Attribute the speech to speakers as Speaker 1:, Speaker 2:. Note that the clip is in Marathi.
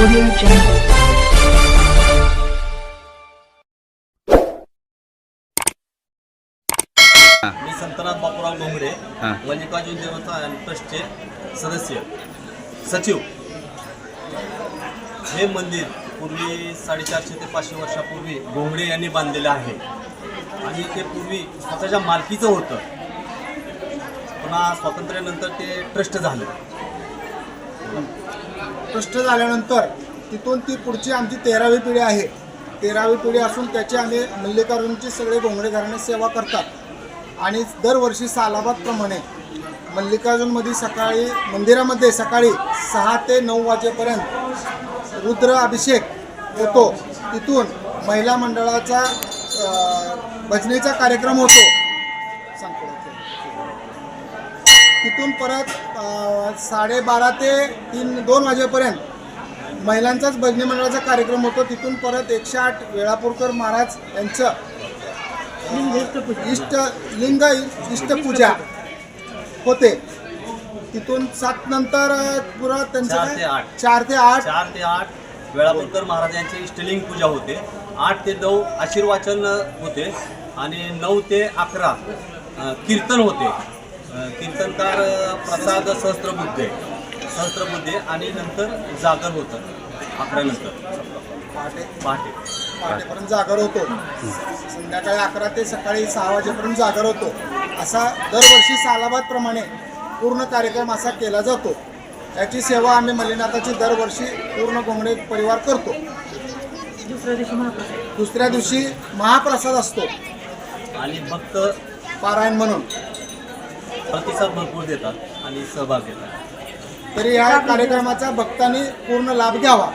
Speaker 1: Audio Jungle.
Speaker 2: मी संतनाथ बापूराव घोंगडे. मल्लिकार्जुन देवस्थान ट्रस्टचे सदस्य सचिव हे मंदिर पूर्वी साडेचारशे ते पाचशे वर्षापूर्वी घोंगडे यांनी बांधलेलं आहे आणि ते पूर्वी स्वतःच्या मालकीचं होतं पुन्हा स्वातंत्र्यानंतर ते ट्रस्ट झालं
Speaker 3: ट्रस्ट झाल्यानंतर तिथून ती पुढची आमची तेरावी पिढी आहे. तेरावी पिढी असून त्याची आम्ही मल्लिकार्जुनची सगळे घोंगडे घराणे सेवा करतात. आणि दरवर्षी सालाबादप्रमाणे मल्लिकार्जुनमध्ये सकाळी मंदिरामध्ये सकाळी सहा ते नऊ वाजेपर्यंत रुद्र अभिषेक होतो. तिथून महिला मंडळाचा भजनेचा कार्यक्रम होतो. सांगतो. तिथून परत साडेबारा ते तीन दोन वाजेपर्यंत महिलांचाच भजनी मंडळाचा कार्यक्रम होतो. तिथून परत एकशे आठ वेळापूरकर महाराज यांचं इष्ट लिंग इष्टपूजा होते. तिथून सात नंतर पुरा त्यांचं
Speaker 2: चार? ते आठ.
Speaker 3: चार ते आठ.
Speaker 2: चार ते आठ वेळापूरकर महाराज यांची इष्टलिंग पूजा होते. आठ ते नऊ आशीर्वाचन होते. आणि नऊ ते अकरा कीर्तन होते. कीर्तनकार प्रसाद सहस्त्रबुद्धे सहस्त्रबुद्धे आणि नंतर जागर होतं. अकरा नंतर.
Speaker 3: पहाटे.
Speaker 2: पहाटे.
Speaker 3: पहाटेपर्यंत जागर होतो. संध्याकाळी अकरा ते सकाळी सहा वाजेपर्यंत जागर होतो. असा दरवर्षी सालाबादप्रमाणे पूर्ण कार्यक्रम असा केला जातो. याची सेवा आम्ही मल्लीनाथाची दरवर्षी पूर्ण घोंगडे परिवार करतो. दुसऱ्या दिवशी महाप्रसाद असतो.
Speaker 2: आणि भक्त
Speaker 3: पारायण म्हणून.
Speaker 2: प्रतिसाद भरपूर देतात आणि सहभाग घेतात.
Speaker 3: तरी या कार्यक्रमाचा भक्तांनी पूर्ण लाभ घ्यावा.